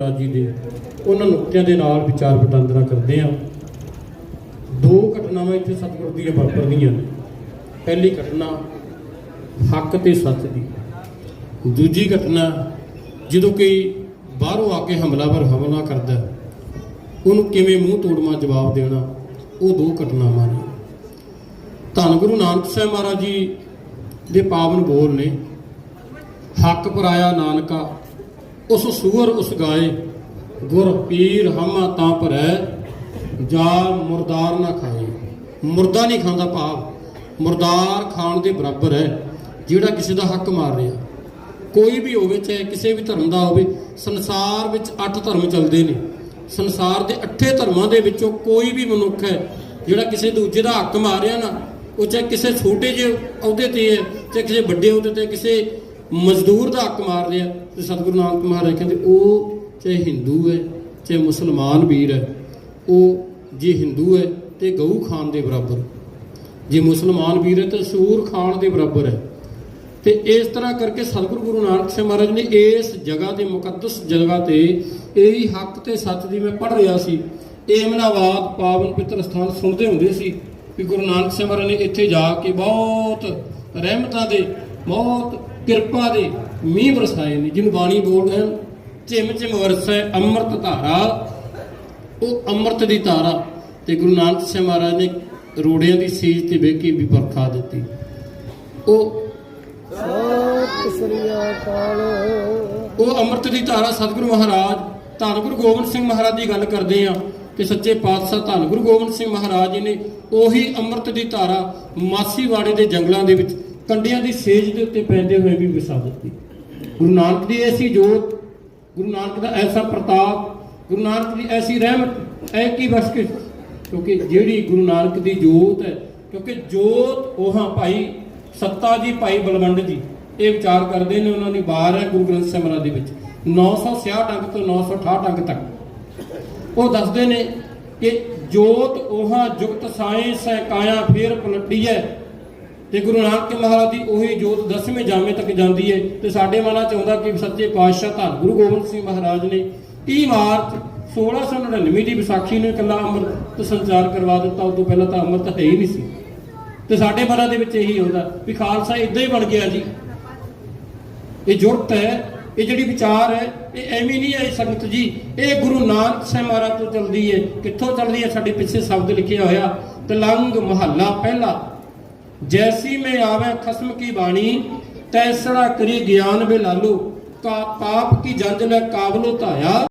ਰਾਜ ਜੀ ਦੇ। ਉਹਨਾਂ ਨੁਕਤਿਆਂ ਦੇ ਨਾਲ ਵਿਚਾਰ ਵਟਾਂਦਰਾ ਕਰਦੇ ਆ ਦੋ ਘਟਨਾਵਾਂ ਇੱਥੇ ਸਤਿਗੁਰ ਦੀਆਂ ਵਾਪਰਦੀਆਂ ਨੇ। ਪਹਿਲੀ ਘਟਨਾ ਹੱਕ ਤੇ ਸੱਚ ਦੀ। ਦੂਜੀ ਘਟਨਾ ਜਦੋਂ ਕੋਈ ਬਾਹਰੋਂ ਆ ਕੇ ਹਮਲਾਵਰ ਹਮਲਾ ਕਰਦਾ ਉਹਨੂੰ ਕਿਵੇਂ ਮੂੰਹ ਤੋੜਮਾ ਜਵਾਬ ਦੇਣਾ, ਉਹ ਦੋ ਘਟਨਾਵਾਂ ਨੇ। ਧੰਨ ਗੁਰੂ ਨਾਨਕ ਸਾਹਿਬ ਮਹਾਰਾਜ ਜੀ ਦੇ ਪਾਵਨ ਬੋਲ ਨੇ, ਹੱਕ ਪਰਾਇਆ ਨਾਨਕਾ ਉਸ ਸੂਰ ਉਸ ਗਾਏ, ਗੁਰ ਪੀਰ ਹਮਾ ਤਾਂ ਭਰੈ, ਜਾ ਮੁਰਦਾਰ ਨਾ ਖਾਏ। ਮੁਰਦਾ ਨਹੀਂ ਖਾਂਦਾ ਭਾਵ, ਮੁਰਦਾਰ ਖਾਣ ਦੇ ਬਰਾਬਰ ਹੈ, ਜਿਹੜਾ ਕਿਸੇ ਦਾ ਹੱਕ ਮਾਰ ਰਿਹਾ। ਕੋਈ ਵੀ ਹੋਵੇ, ਚਾਹੇ ਕਿਸੇ ਵੀ ਧਰਮ ਦਾ ਹੋਵੇ, ਸੰਸਾਰ ਵਿੱਚ ਅੱਠ ਧਰਮ ਚੱਲਦੇ ਨੇ। ਸੰਸਾਰ ਦੇ ਅੱਠੇ ਧਰਮਾਂ ਦੇ ਵਿੱਚੋਂ ਕੋਈ ਵੀ ਮਨੁੱਖ ਹੈ, ਜਿਹੜਾ ਕਿਸੇ ਦੂਜੇ ਦਾ ਹੱਕ ਮਾਰ ਰਿਹਾ ਨਾ, ਉਹ ਚਾਹੇ ਕਿਸੇ ਛੋਟੇ ਜਿਹੇ ਅਹੁਦੇ ਤੇ ਹੈ, ਚਾਹੇ ਕਿਸੇ ਵੱਡੇ ਅਹੁਦੇ ਤੇ ਕਿਸੇ ਮਜ਼ਦੂਰ ਦਾ ਹੱਕ ਮਾਰ ਰਿਹਾ ਤੇ ਸਤਿਗੁਰੂ ਨਾਨਕ ਮਹਾਰਾਜ ਕਹਿੰਦੇ, ਉਹ ਚਾਹੇ ਹਿੰਦੂ ਹੈ, ਚਾਹੇ ਮੁਸਲਮਾਨ ਵੀਰ ਹੈ, ਉਹ ਜੇ ਹਿੰਦੂ ਹੈ ਤੇ ਗਊ ਖਾਨ ਦੇ ਬਰਾਬਰ। ਜੇ ਮੁਸਲਮਾਨ ਵੀਰ ਹੈ ਤਾਂ ਸੂਰ ਖਾਨ ਦੇ ਬਰਾਬਰ ਹੈ। ਤੇ ਇਸ ਤਰ੍ਹਾਂ ਕਰਕੇ ਸਤਿਗੁਰੂ ਗੁਰੂ ਨਾਨਕ ਸਾਹਿਬ ਮਹਾਰਾਜ ਨੇ ਇਸ ਜਗ੍ਹਾ ਦੇ ਮੁਕੱਦਸ ਜਗ੍ਹਾ ਤੇ ਇਹੀ ਹੱਕ ਤੇ ਸੱਚ ਦੀ ਮੈਂ ਪੜ੍ਹ ਰਿਹਾ ਸੀ। ਏਮਨਾਬਾਦ ਪਾਵਨ ਪਿੱਤਰ ਸਥਾਨ ਸੁਣਦੇ ਹੁੰਦੇ ਸੀ ਕਿ ਗੁਰੂ ਨਾਨਕ ਸਾਹਿਬ ਮਹਾਰਾਜ ਨੇ ਇੱਥੇ ਜਾ ਕੇ ਬਹੁਤ ਰਹਿਮਤਾਂ ਦੇ, ਬਹੁਤ ਕਿਰਪਾ ਦੇ ਮੀਂਹ ਵਰਸਾਏ ਨੇ। ਜਿਹਨੂੰ ਬਾਣੀ ਬੋਲਦੇ ਹਨ ਚਿਮ ਚਿਮ ਵਰਸੈ ਅੰਮ੍ਰਿਤ ਧਾਰਾ। ਉਹ ਅੰਮ੍ਰਿਤ ਦੀ ਧਾਰਾ ਤੇ ਗੁਰੂ ਨਾਨਕ ਸਾਹਿਬ ਮਹਾਰਾਜ ਨੇ ਰੋੜਿਆਂ ਦੀ ਸੀਜ ਤੇ ਬਹਿ ਕੇ ਵੀ ਵਰਖਾ ਦਿੱਤੀ। ਉਹ ਸਤਿ ਸ੍ਰੀ ਅਕਾਲ ਉਹ ਅੰਮ੍ਰਿਤ ਦੀ ਧਾਰਾ ਸਤਿਗੁਰੂ ਮਹਾਰਾਜ ਧੰਨ ਗੁਰੂ ਗੋਬਿੰਦ ਸਿੰਘ ਮਹਾਰਾਜ ਦੀ ਗੱਲ ਕਰਦੇ ਆ ਕਿ ਸੱਚੇ ਪਾਤਸ਼ਾਹ ਧੰਨ ਗੁਰੂ ਗੋਬਿੰਦ ਸਿੰਘ ਮਹਾਰਾਜ ਜੀ ਨੇ ਉਹੀ ਅੰਮ੍ਰਿਤ ਦੀ ਧਾਰਾ ਮਾਸੀਵਾੜੇ ਦੇ ਜੰਗਲਾਂ ਦੇ ਵਿੱਚ ਕੰਡਿਆਂ ਦੀ ਸੇਜ ਦੇ ਉੱਤੇ ਪੈਂਦੇ ਹੋਏ ਵੀ ਵਿਸਾ ਦਿੱਤੀ। ਗੁਰੂ ਨਾਨਕ ਦੀ ਐਸੀ ਜੋਤ, ਗੁਰੂ ਨਾਨਕ ਦਾ ਐਸਾ ਪ੍ਰਤਾਪ, ਗੁਰੂ ਨਾਨਕ ਦੀ ਐਸੀ ਰਹਿਮਤ ਐ ਕੀ ਬਸ ਕਿ? ਕਿਉਂਕਿ ਜਿਹੜੀ ਗੁਰੂ ਨਾਨਕ ਦੀ ਜੋਤ ਹੈ, ਕਿਉਂਕਿ ਜੋਤ ਉਹਾਂ ਭਾਈ ਸੱਤਾ ਜੀ, ਭਾਈ ਬਲਵੰਡ ਜੀ, ਇਹ ਵਿਚਾਰ ਕਰਦੇ ਨੇ ਉਹਨਾਂ ਦੀ ਬਾਰ ਹੈ ਗੁਰੂ ਗ੍ਰੰਥ ਸਾਹਿਬ ਮਹਾਰਾਜ ਦੇ ਵਿੱਚ। 966 ਅੰਕ ਤੋਂ 968 ਅੰਕ ਤੱਕ। ਉਹ ਦੱਸਦੇ ਨੇ ਕਿ ਜੋਤ ਉਹਾਂ ਜੁਗਤ ਸਾਇੰਸ ਹੈ, ਕਾਇਆ ਫੇਰ ਪਲਟੀ ਹੈ ਤੇ ਗੁਰੂ ਨਾਨਕ ਮਹਾਰਾਜ ਦੀ ਉਹੀ ਜੋਤ ਦਸਵੇਂ ਜਾਮੇ ਤੱਕ ਜਾਂਦੀ ਹੈ ਤੇ ਸਾਡੇ ਮਨਾਂ ਚ ਆਉਂਦਾ ਕਿ ਸੱਚੇ ਪਾਤਸ਼ਾਹ ਧੰਨ ਗੁਰੂ ਗੋਬਿੰਦ ਸਿੰਘ ਮਹਾਰਾਜ ਨੇ 30 ਮਾਰਚ 1699 ਦੀ ਵਿਸਾਖੀ ਨੂੰ ਇਕੱਲਾ ਅੰਮ੍ਰਿਤ ਸੰਚਾਰ ਕਰਵਾ ਦਿੱਤਾ ਉਸ ਤੋਂ ਪਹਿਲਾਂ ਤਾਂ ਅੰਮ੍ਰਿਤ ਹੈ ਹੀ ਨਹੀਂ ਸੀ। ਤੇ ਸਾਡੇ ਮਨਾਂ ਦੇ ਵਿੱਚ ਇਹੀ ਆਉਂਦਾ ਵੀ ਖਾਲਸਾ ਇਦਾਂ ਹੀ ਬਣ ਗਿਆ ਜੀ। ਇਹ ਜੁਰਤ ਹੈ, ਇਹ ਜਿਹੜੀ ਵਿਚਾਰ ਹੈ, ਇਹ ਐਵੇਂ ਨਹੀਂ ਹੈ ਸੰਗਤ ਜੀ। ਇਹ ਗੁਰੂ ਨਾਨਕ ਸਾਹਿਬ ਮਹਾਰਾਜ ਤੋਂ ਚੱਲਦੀ ਹੈ ਕਿੱਥੋਂ ਚੱਲਦੀ ਹੈ ਸਾਡੇ ਪਿੱਛੇ ਸ਼ਬਦ ਲਿਖਿਆ ਹੋਇਆ, ਤਲੰਗ ਮਹੱਲਾ ਪਹਿਲਾ। ਜੈਸੀ ਮੈਂ ਆਵੇ ਖਸਮ ਕੀ ਬਾਣੀ ਤੈਸੜਾ ਕਰੀ ਗਿਆਨ ਵੇ ਲਾਲੂ ਕਾ ਪਾਪ ਕੀ ਜੰਜ ਲੈ ਕਾਬਲੋ ਧਾਇਆ